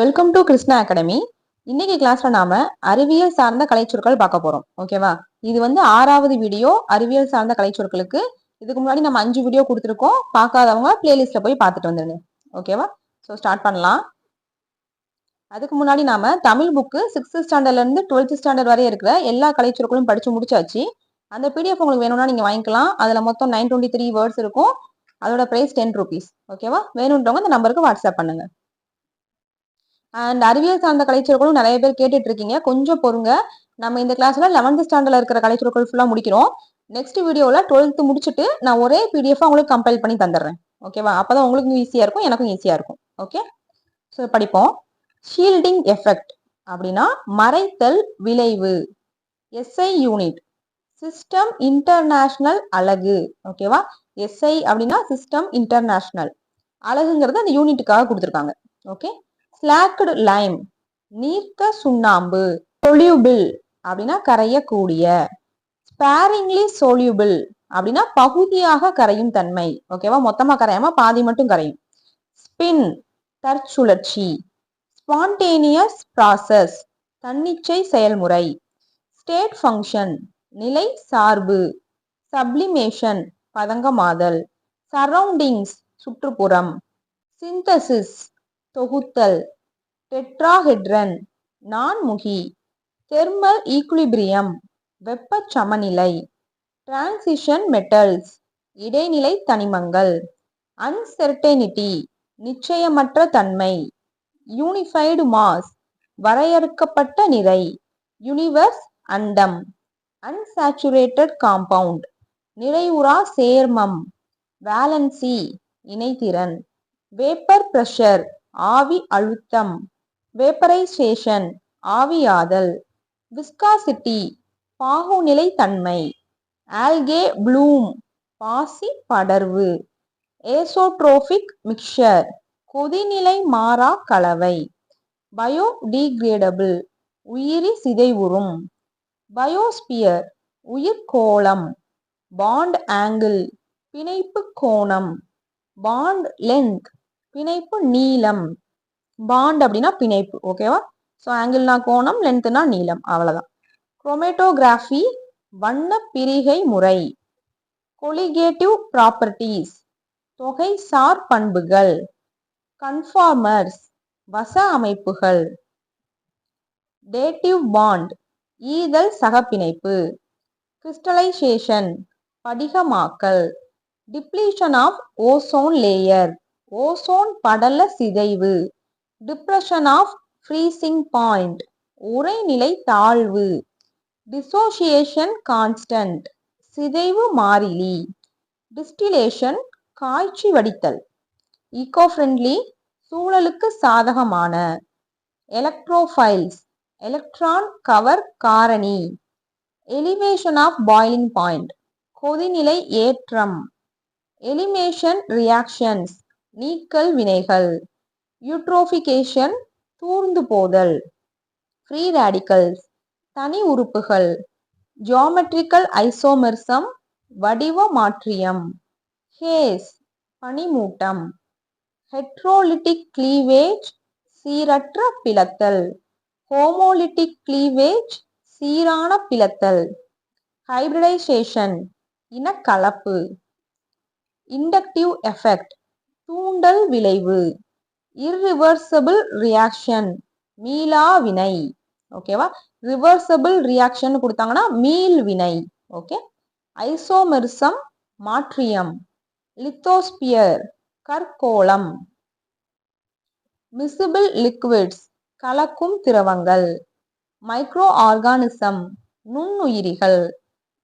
Welcome to Krishna academy இன்னைக்கு கிளாஸ்ல நாம அறிவியல் சார்ந்த கலைச்சொற்கள் பார்க்க போறோம். ஓகேவா இது வந்து ஆறாவது வீடியோ அறிவியல் சார்ந்த கலைச்சொற்களுக்கு. இதுக்கு முன்னாடி நம்ம அஞ்சு வீடியோ கொடுத்துருக்கோம். பார்க்காதவங்க பிளேலிஸ்ட்ல போய் பார்த்துட்டு வந்துருங்க. ஓகேவா ஸோ ஸ்டார்ட் பண்ணலாம். அதுக்கு முன்னாடி நாம தமிழ் புக்கு சிக்ஸ்த் ஸ்டாண்டர்ட்ல இருந்து டுவெல்த் ஸ்டாண்டர்ட் வரை இருக்கிற எல்லா கலைச்சொற்களும் படிச்சு முடிச்சாச்சு. அந்த பிடிஎஃப் உங்களுக்கு வேணும்னா நீங்க வாங்கிக்கலாம். அதுல மொத்தம் நைன் டுவெண்ட்டி த்ரீ வேர்ட்ஸ் இருக்கும். அதோட பிரைஸ் டென் ருபீஸ் ஓகேவா வேணுன்றவங்க இந்த நம்பருக்கு வாட்ஸ்அப் பண்ணுங்க. அண்ட் அறிவியல் சார்ந்த கலைச்சொற்களும் நிறைய பேர் கேட்டுட்டு இருக்கீங்க கொஞ்சம் பொறுங்க. நம்ம இந்த கிளாஸ்ல லெவன்த் ஸ்டாண்டர்ட்ல இருக்கிற கலைச்சொற்கள் ஃபுல்லா முடிக்கிறோம். நெக்ஸ்ட் வீடியோல டுவெல்த் முடிச்சுட்டு நான் ஒரே பிடிஎஃப் உங்களுக்கு கம்பைல் பண்ணி தந்துடுறேன். ஓகேவா அப்பதான் உங்களுக்கும் ஈஸியா இருக்கும் எனக்கும் ஈஸியா இருக்கும். ஓகே ஸோ படிப்போம். ஷீல்டிங் எஃபெக்ட் அப்படின்னா மறைத்தல் விளைவு. எஸ்ஐ யூனிட் சிஸ்டம் இன்டர்நேஷனல் அலகு. ஓகேவா எஸ்ஐ அப்படின்னா சிஸ்டம் இன்டர்நேஷனல் அழகுங்கிறது அந்த யூனிட்டுக்காக கொடுத்துருக்காங்க. ஓகே ஸ்லாக்டு லைம் நீர்க்க சுண்ணாம்பு சொல்யூபிள் அப்படின்னா கரையக்கூடிய ஸ்பேரிங்லி சொல்யூபிள் அப்படின்னா பகுதியாக கரையும் தன்மை ஓகேவா மொத்தமா கரையாம பாதி மட்டும் கரையும். ஸ்பின் தற்சுழற்சி ஸ்பான்டேனியஸ் ப்ராசஸ் தன்னிச்சை செயல்முறை ஸ்டேட் ஃபங்க்ஷன் நிலை சார்பு சப்ளிமேஷன் பதங்கமாதல் சரௌண்டிங்ஸ் சுற்றுப்புறம் சிந்தசிஸ் தொகுத்தல். டெட்ராஹெட்ரன் நான்முகி. தெர்மல் ஈக்குலிபிரியம் வெப்ப சமநிலை டிரான்சிஷன் மெட்டல்ஸ் இடைநிலை தனிமங்கள். அன்செர்டைனிட்டி நிச்சயமற்ற தன்மை. யூனிஃபைடு மாஸ் வரையறுக்கப்பட்ட நிறை. யூனிவர்ஸ் அண்டம் அன்சாச்சுரேட்டட் காம்பவுண்ட். நிறைவுறா சேர்மம் வேலன்சி இணைத்திறன் வேப்பர் ப்ரெஷர் ஆவி அழுத்தம். வேப்பரைசேஷன் ஆவியாதல். விஸ்காசிட்டி பாகுநிலை தன்மை ஆல்கே ப்ளூம் பாசி படர்வு. ஏசோட்ரோஃபிக் மிக்சர் கொதிநிலை மாறா கலவை. பயோடிகிரேடபிள் உயிரி சிதைவுறும் பயோஸ்பியர் உயிர்கோளம் பாண்ட் ஆங்கிள் பிணைப்பு கோணம். பாண்ட் லென்த் பிணைப்பு நீளம். பாண்ட் அப்படின்னா பிணைப்பு ஓகேவா ஸோ ஆங்கிள்னா கோணம் லென்த்னா நீளம் அவ்வளோதான் குரோமேட்டோகிராஃபி வண்ண பிரிகை முறை. கொலிகேட்டிவ் ப்ராப்பர்ட்டிஸ் தொகை சார் பண்புகள். கன்ஃபார்மர்ஸ் வச அமைப்புகள். டேட்டிவ் பாண்ட் ஈதல் சகப்பிணைப்பு. Crystallisation படிகமாக்கல். Depletion of ozone layer ozone படல சிதைவு. டிப்ரெஷன் ஆஃப் ஃப்ரீசிங் பாயிண்ட் உரைநிலை தாழ்வு. டிசோசியேஷன் கான்ஸ்டன்ட் சிதைவு மாறிலி. டிஸ்டிலேஷன் காய்ச்சி வடித்தல். ஈகோ ஃப்ரெண்ட்லி சூழலுக்கு சாதகமான. எலக்ட்ரோஃபைல்ஸ் எலக்ட்ரான் கவர் காரணி. எலிவேஷன் ஆஃப் பாயிலிங் பாயிண்ட் கொதிநிலை ஏற்றம். எலிமேஷன் ரியாக்ஷன்ஸ் நீக்கல் வினைகள். யூட்ரோஃபிகேஷன் தூர்ந்து போதல். ஃப்ரீ ரேடிக்கல்ஸ் தனி உறுப்புகள். ஜியோமெட்ரிக்கல் ஐசோமெர்சம் வடிவ மாற்றியம். ஹேஸ் பனிமூட்டம். ஹெட்ரோலிட்டிக் கிளீவேஜ் சீரற்ற பிளத்தல். ஹோமோலிட்டிக் கிளீவேஜ் சீரான பிளத்தல். ஹைபிரிடைசேஷன் இனக்கலப்பு. இண்டக்டிவ் எஃபெக்ட் தூண்டல் விளைவு இர்ரிவர்சபிள் ரியாக்ஷன் மீளா வினை ஓகேவா ரிவர்சபிள் ரியாக்ஷன் கொடுத்தாங்கன்னா மீள் வினை ஓகே ஐசோமெரிசம் மாற்றியம். லித்தோஸ்பியர் கற்கோளம். மிசிபிள் லிக்விட்ஸ் கலக்கும் திரவங்கள். மைக்ரோ ஆர்கானிசம் நுண்ணுயிரிகள்.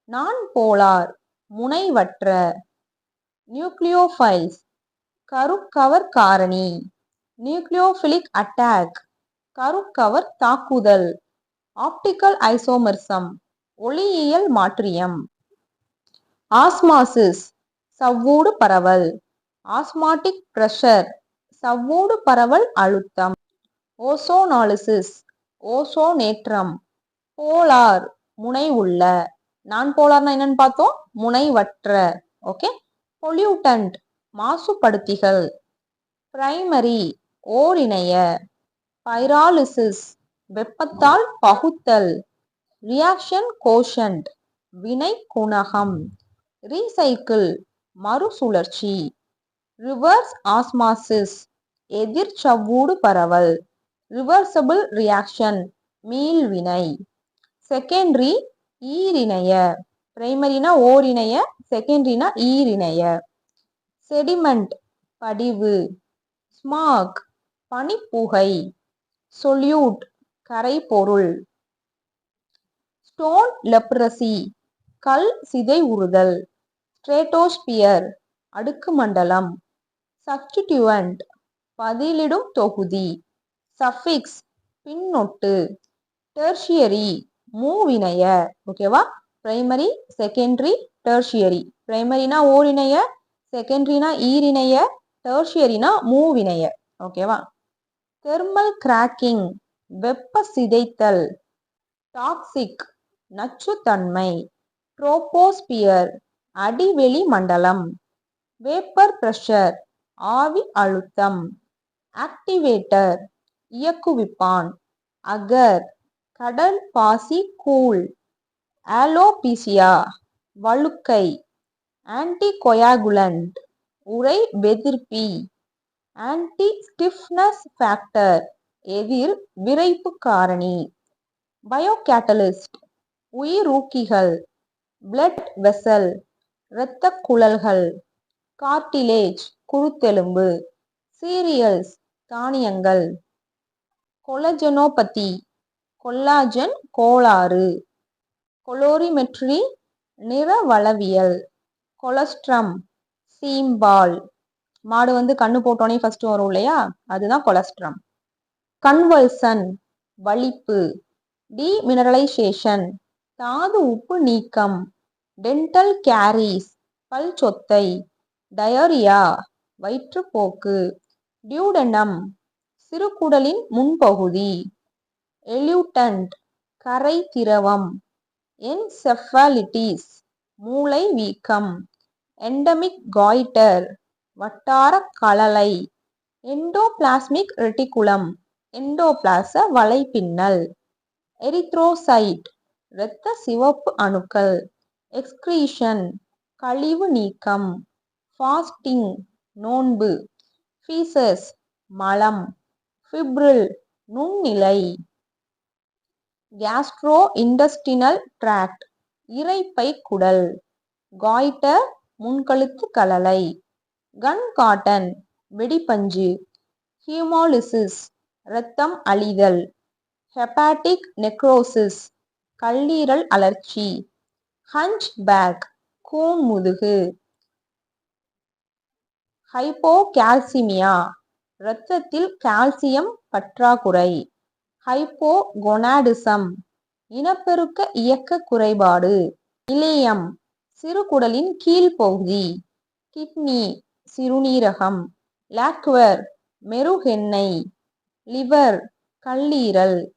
நான் போலார் முனைவற்ற. நியூக்ளியோஃபைல்ஸ் கருக்கவர் காரணி. Nucleophilic attack. கருக்கவர் தாக்குதல். Optical isomerism. ஒளியியல் மாற்றியம். ஆஸ்மாசிஸ். சவ்வூடு பரவல். Osmotic pressure. சவ்வூடு பரவல் அழுத்தம். ஓசோனாலிசிஸ். ஓசோனேற்றம். போலார். முனை உள்ள. நான் போலார்னா என்னன்னு பார்த்தோம்? முனைவற்ற. ஓகே? பொல்யூட்டன்ட். மாசுபடுத்திகள். பிரைமரி ஓரிணைய பைராலிசிஸ் வெப்பத்தால் பகுத்தல். ரியாக்ஷன் கோஷன்ட் வினை குணகம். ரீசைக்கிள் மறுசுழற்சி. ரிவர்ஸ் ஆஸ்மாசிஸ் எதிர்ச்சவ்வூடு பரவல். ரிவர்சபிள் ரியாக்ஷன் மீள்வினை. செகண்டரி ஈரிணைய பிரைமரினா ஓரிணைய செகண்டரினா ஈரிணைய. செடிமெண்ட் படிவு ஸ்மாக் பனிப்புகை சொல்யூட் கரைபொருள். ஸ்டோன் லெப்ரசி கல் சிதை உறுதல். ஸ்ட்ரேட்டோஸ்பியர் அடுக்கு மண்டலம். சப்ஸ்டிடியூவன்ட் பதிலிடும் தொகுதி. சஃபிக்ஸ் பின்னொட்டு. டெர்ஷியரி மூவினைய ஓகேவா? Primary secondary tertiary. பிரைமரினா ஓரிணைய செகண்டரினா ஈரிணைய டர்ஷியரினா மூவினைய ஓகேவா தெர்மல் கிராக்கிங் வெப்ப சிதைத்தல் டாக்ஸிக் நச்சுத்தன்மை ட்ரோபோஸ்பியர் அடிவெளி மண்டலம் வேப்பர் ப்ரெஷர் ஆவி அழுத்தம் ஆக்டிவேட்டர் இயக்குவிப்பான் அகர் கடல் பாசி கூழ் ஆலோபீசியா வழுக்கை. ஆன்டிகொயாகுலண்ட் உறை வெதிர்ப்பி. ஆன்டி ஸ்டிஃப்னஸ் ஃபேக்டர் எதிர் விரைப்பு காரணி. பயோகேட்டலிஸ்ட் உயிரூக்கிகள் பிளட் வெசல் இரத்த குழல்கள். கார்டிலேஜ் குருத்தெலும்பு. சீரியல்ஸ் தானியங்கள். கொலஜனோபதி கொல்லாஜன் கோளாறு. கொலோரிமெட்ரி நிறவளவியல். கொலஸ்ட்ரம் சீம்பால். மாடு வந்து கண்ணு போட்டோன்னே ஃபர்ஸ்ட் வரும் இல்லையா? அதுதான் கொலஸ்ட்ரம். கன்வல்சன் வலிப்பு. டிமினரலைசேஷன். தாது உப்பு நீக்கம். டென்டல் கேரிஸ் பல் சொத்தை. டயோரியா வயிற்றுப்போக்கு. டியூடனம் சிறுகுடலின் முன்பகுதி. எலியூட்டன்ட் கரை திரவம் என்செஃபாலிட்டிஸ் மூளை வீக்கம். எண்டமிக் காய்டர் வட்டார கலலை எண்டோபிளாஸ்மிக் ரெட்டிகுலம் எண்டோபிளாச வலைப்பின்னல் எரித்ரோசைட் இரத்த சிவப்பு அணுக்கள் எக்ஸ்கிரீஷன் கழிவு நீக்கம் ஃபாஸ்டிங் நோன்பு ஃபீசஸ் மலம் ஃபிப்ரில் நுண்ணிலை கேஸ்ட்ரோ இண்டஸ்டினல் ட்ராக்ட் இரைப்பை குடல் காய்டர் முன்கழுத்து கலலை. கன் காட்டன் வெடிப்பஞ்சு. ஹியூமாலிசிஸ் இரத்தம் அழிதல். ஹெப்பாட்டிக் நெக்ரோசிஸ் கல்லீரல் அலர்ச்சி. ஹஞ்ச் பேக் கூன் முதுகு. ஹைப்போகால்சிமியா இரத்தத்தில் கால்சியம் பற்றாக்குறை. ஹைப்போகொனாடிசம் இனப்பெருக்க இயக்க குறைபாடு. இலியம் சிறுகுடலின் கீழ்ப்பகுதி கிட்னி சிறுநீரகம். லாக்வர் மெருகெண்ணெய். லிவர் கல்லீரல்.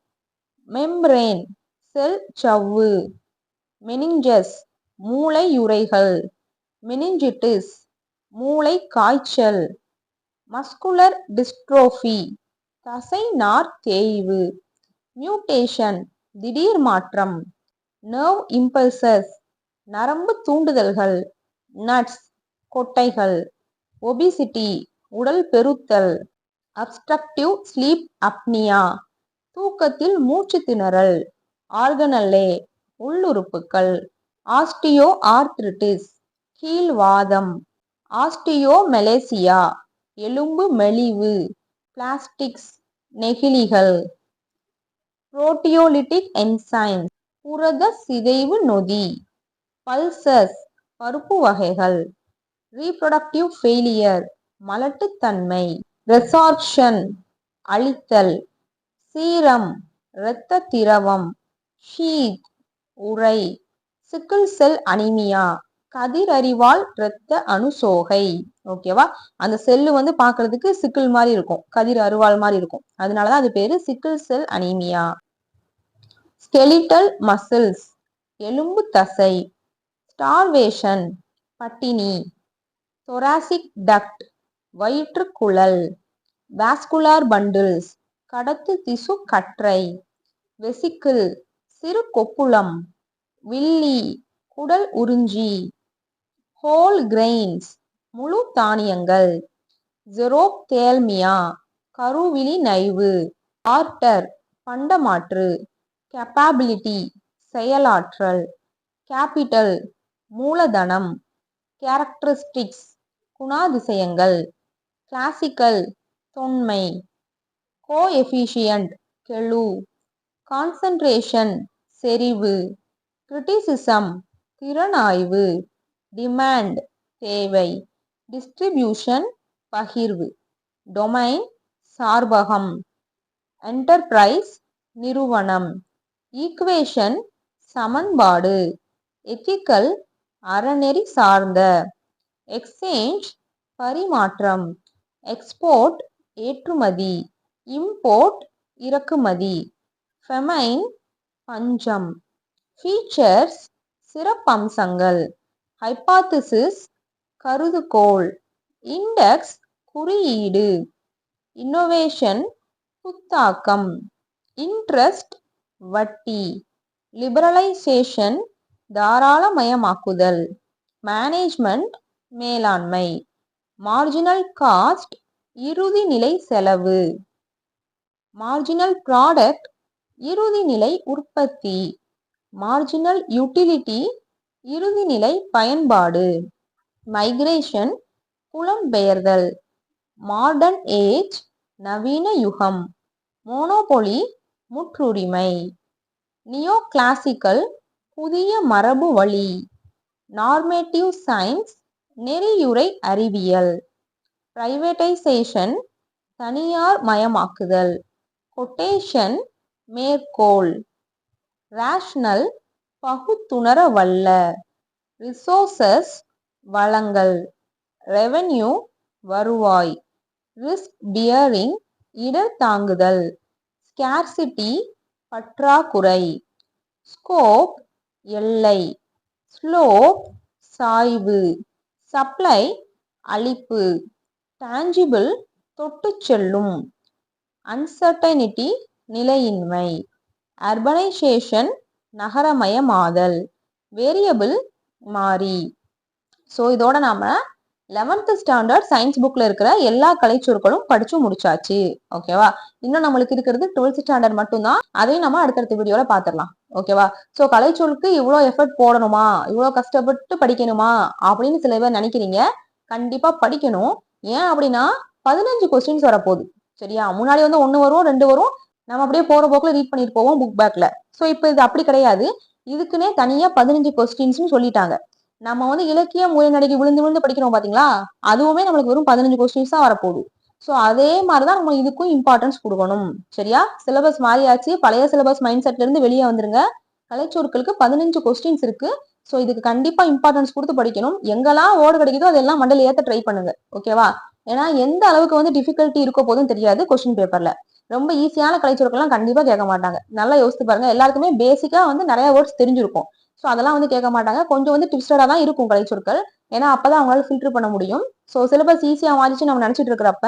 மெம்ரேன் செல் சவ்வு. மெனிஞ்சஸ் மூளையுறைகள். மெனிஞ்சிட்டிஸ் மூளை காய்ச்சல் மஸ்குலர் டிஸ்ட்ரோஃபி தசை நார் தேய்வு. மியூட்டேஷன் திடீர் மாற்றம். நர்வ் இம்பல்சஸ் நரம்பு தூண்டுதல்கள் நட்ஸ் கொட்டைகள் ஒபிசிட்டி உடல் பெருத்தல் அப்ஸ்ட்ரக்டிவ் ஸ்லீப் அப்னியா தூக்கத்தில் மூச்சு திணறல் ஆர்கனல்லே உள்ளுறுப்புகள் ஆஸ்டியோ ஆர்த்ரிட்டிஸ் கீழ்வாதம் ஆஸ்டியோமெலேசியா எலும்பு மெலிவு பிளாஸ்டிக்ஸ் நெகிழிகள் புரோட்டியோலிட்டிக் என்சைம் புரத சிதைவு நொதி. பல்சஸ் பருப்பு வகைகள் ரீப்ரொடக்டிவ் ஃபெயிலியர் மலட்டுத்தன்மை ரெசார்ப்ஷன் அழித்தல் சீரம் இரத்த திரவம் ஷீத் உரை சிக்கிள் செல் அனிமியா கதிரறிவால் இரத்த அணுசோகை. ஓகேவா அந்த செல்லு வந்து பாக்குறதுக்கு சிக்கிள் மாதிரி இருக்கும். கதிர் அருவாள் மாதிரி இருக்கும். அதனாலதான் அது பேரு sickle cell anaemia skeletal muscles எலும்பு தசை ஸ்டார்வேஷன் பட்டினி தொராசிக் டக்ட் வயிற்றுக்குழல் வாஸ்குலார் பண்டில்ஸ் கடத்து திசு கற்றை வெசிக்கிள் சிறு கொப்புளம் வில்லி குடல் உறிஞ்சி ஹோல் கிரெயின்ஸ் முழு தானியங்கள் ஜெரோப்தேல்மியா கருவிழி நைவு ஆர்டர் பண்டமாற்று கெப்பாபிலிட்டி செயலாற்றல் கேபிட்டல் மூலதனம் கேரக்டரிஸ்டிக்ஸ் குணாதிசயங்கள் கிளாசிக்கல் தொன்மை கோஎஃபிஷியன்ட் கெழு கான்சன்ட்ரேஷன் செறிவு கிரிட்டிசிசம் திறனாய்வு டிமாண்ட் தேவை டிஸ்ட்ரிபியூஷன் பகிர்வு டொமைன் சார்பகம் என்டர்பிரைஸ் நிறுவனம் ஈக்குவேஷன் சமன்பாடு எத்திக்கல் அறநெறி சார்ந்த எக்ஸ்சேஞ்ச் பரிமாற்றம் எக்ஸ்போர்ட் ஏற்றுமதி இம்போர்ட் இறக்குமதி ஃபெமைன் பஞ்சம் ஃபீச்சர்ஸ் சிறப்பம்சங்கள் ஹைபாத்திசிஸ் கருதுகோள் இண்டெக்ஸ் குறியீடு இன்னோவேஷன் புத்தாக்கம் இன்ட்ரஸ்ட் வட்டி லிபரலைசேஷன் தாராளமயமாக்குதல். மேனேஜ்மெண்ட் மேலாண்மை. மார்ஜினல் காஸ்ட் இறுதி நிலை செலவு. மார்ஜினல் ப்ராடக்ட் இறுதி நிலை உற்பத்தி. மார்ஜினல் யூட்டிலிட்டி இறுதி நிலை பயன்பாடு. மைக்ரேஷன் புலம்பெயர்தல் மாடர்ன் ஏஜ் நவீன யுகம். மோனோபொலி முற்றுரிமை. நியோ கிளாசிக்கல் புதிய மரபு வழி. நார்மேட்டிவ் சயின்ஸ் நெறியுரை அறிவியல். பிரைவேட்டைசேஷன் தனியார் மயமாக்குதல். கொட்டேஷன் மேற்கோள். ரேஷனல் பகுத்துணர வல்ல. ரிசோர்சஸ் வளங்கள். ரெவென்யூ வருவாய். ரிஸ்க் பியரிங் இடர் தாங்குதல். ஸ்கேர்சிட்டி பற்றாக்குறை. ஸ்கோப் எல்லை. ஸ்லோப் சாய்வு. சப்ளை அளிப்பு டான்ஜிபிள் தொட்டு செல்லும். அன்சர்டைனிட்டி நிலையின்மை. அர்பனைசேஷன் நகரமயமாதல். வேரியபிள் மாறி. ஸோ இதோட நாம லெவன்த்து ஸ்டாண்டர்ட் சயின்ஸ் புக்கில் இருக்கிற எல்லா கலைச்சொற்களும் படித்து முடிச்சாச்சு. ஓகேவா இன்னும் நம்மளுக்கு இருக்கிறது டுவெல்த் ஸ்டாண்டர்ட் மட்டும்தான். அதையும் நம்ம அடுத்தடுத்த வீடியோவில் பார்த்துடலாம் ஓகேவா ஸோ கலைச்சொலுக்கு இவ்வளோ எஃபர்ட் போடணுமா? இவ்வளோ கஷ்டப்பட்டு படிக்கணுமா? அப்படின்னு சில பேர் நினைக்கிறீங்க. கண்டிப்பா படிக்கணும். ஏன் அப்படின்னா பதினஞ்சு கொஸ்டின்ஸ் வரப்போகுது. சரியா? முன்னாடி வந்து ஒன்று வரும் ரெண்டு வரும். நம்ம அப்படியே போற போக்குல ரீட் பண்ணிட்டு போவோம் புக் பேக்ல ஸோ இப்போ இது அப்படி கிடையாது. இதுக்குன்னே தனியா பதினஞ்சு கொஸ்டின்ஸ்னு சொல்லிட்டாங்க. நம்ம வந்து இலக்கிய நடைக்கு விழுந்து விழுந்து படிக்கிறோம் பாத்தீங்களா? அதுவுமே நம்மளுக்கு வெறும் பதினஞ்சு கொஸ்டின்ஸ் தான் வரப்போகுது. ஸோ அதே மாதிரிதான் நம்ம இதுக்கும் இம்பார்ட்டன்ஸ் கொடுக்கணும். சரியா? சிலபஸ் மாறியாச்சு. பழைய சிலபஸ் மைண்ட் செட்ல இருந்து வெளியே வந்துருங்க. கலைச்சொற்களுக்கு பதினஞ்சு கொஸ்டின்ஸ் இருக்கு. ஸோ இதுக்கு கண்டிப்பா இம்பார்ட்டன்ஸ் கொடுத்து படிக்கணும். எங்கெல்லாம் ஓடு கிடைக்குதோ அதெல்லாம் மண்டல ஏற்ற ட்ரை பண்ணுங்க. ஓகேவா ஏன்னா எந்த அளவுக்கு வந்து டிஃபிகல்ட்டி இருக்க போதும் தெரியாது கொஸ்டின் பேப்பர்ல ரொம்ப ஈஸியான கலைச்சொற்கள்லாம் கண்டிப்பா கேட்க மாட்டாங்க. நல்லா யோசித்து பாருங்க. எல்லாருக்குமே பேசிக்கா வந்து நிறைய வேர்ட்ஸ் தெரிஞ்சிருக்கும். ஸோ அதெல்லாம் வந்து கேட்க மாட்டாங்க. கொஞ்சம் வந்து ட்விஸ்டடாக தான் இருக்கும் கலைச்சொற்கள் ஏன்னா அப்பதான் அவங்களால ஃபில்டர் பண்ண முடியும். ஸோ சிலபஸ் ஈஸியாக மாறிச்சு நம்ம நினச்சிட்டு இருக்கிறப்ப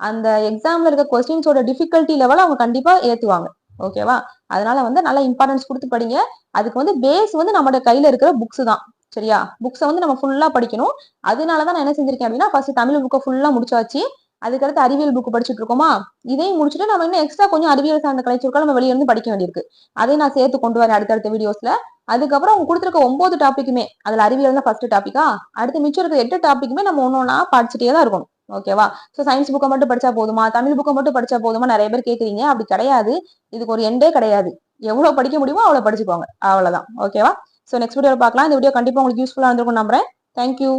அந்த எக்ஸாமில் இருக்க கொஸ்டின்ஸோட டிஃபிகல்ட்டி லெவல் அவங்க கண்டிப்பாக ஏற்றுவாங்க ஓகேவா அதனால வந்து நல்லா இம்பார்ட்டன்ஸ் கொடுத்து படிங்க. அதுக்கு வந்து பேஸ் வந்து நம்மளோட கையில் இருக்கிற புக்ஸ் தான். சரியா? புக்ஸை வந்து நம்ம ஃபுல்லாக படிக்கணும். அதனாலதான் நான் என்ன செஞ்சிருக்கேன் அப்படின்னா ஃபர்ஸ்ட் தமிழ் புக்கை ஃபுல்லாக முடிச்சாச்சு. அதுக்கடுத்து அறிவியல் புக் படிச்சுட்டு இருக்கோமா? இதையும் முடிச்சுட்டு நம்ம இன்னும் எக்ஸ்ட்ரா கொஞ்சம் அறிவியல் சார்ந்த கலைச்சொற்கள் நம்ம வெளியே இருந்து படிக்க வேண்டியிருக்கு. அதையும் நான் சேர்த்து கொண்டு வரேன் அடுத்தடுத்த வீடியோஸ்ல அதுக்கப்புறம் அவங்க கொடுத்துருக்க ஒன்பது டாப்பிக்குமே அதுல அறிவியல் தான் ஃபர்ஸ்ட் டாப்பிக்கா அடுத்து மிச்சம் இருக்க எட்டு டாப்பிக்குமே நம்ம ஒன்னொன்னா படிச்சுட்டே தான் இருக்கணும். ஓகேவா ஸோ சயின்ஸ் புக்கை மட்டும் படிச்சா போதுமா? தமிழ் புக்கை மட்டும் படிச்சா போதுமா? நிறைய பேர் கேட்குறீங்க அப்படி கிடையாது. இதுக்கு ஒரு எண்டே கிடையாது. எவ்வளோ படிக்க முடியுமோ அவ்வளோ படிச்சுக்கோங்க. அவ்வளோதான் ஓகேவா ஸோ நெக்ஸ்ட் வீடியோவில் பார்க்கலாம். இந்த வீடியோ கண்டிப்பாக உங்களுக்கு யூஸ்ஃபுல்லாக இருந்திருக்கும் நம்புறேன். தேங்க்யூ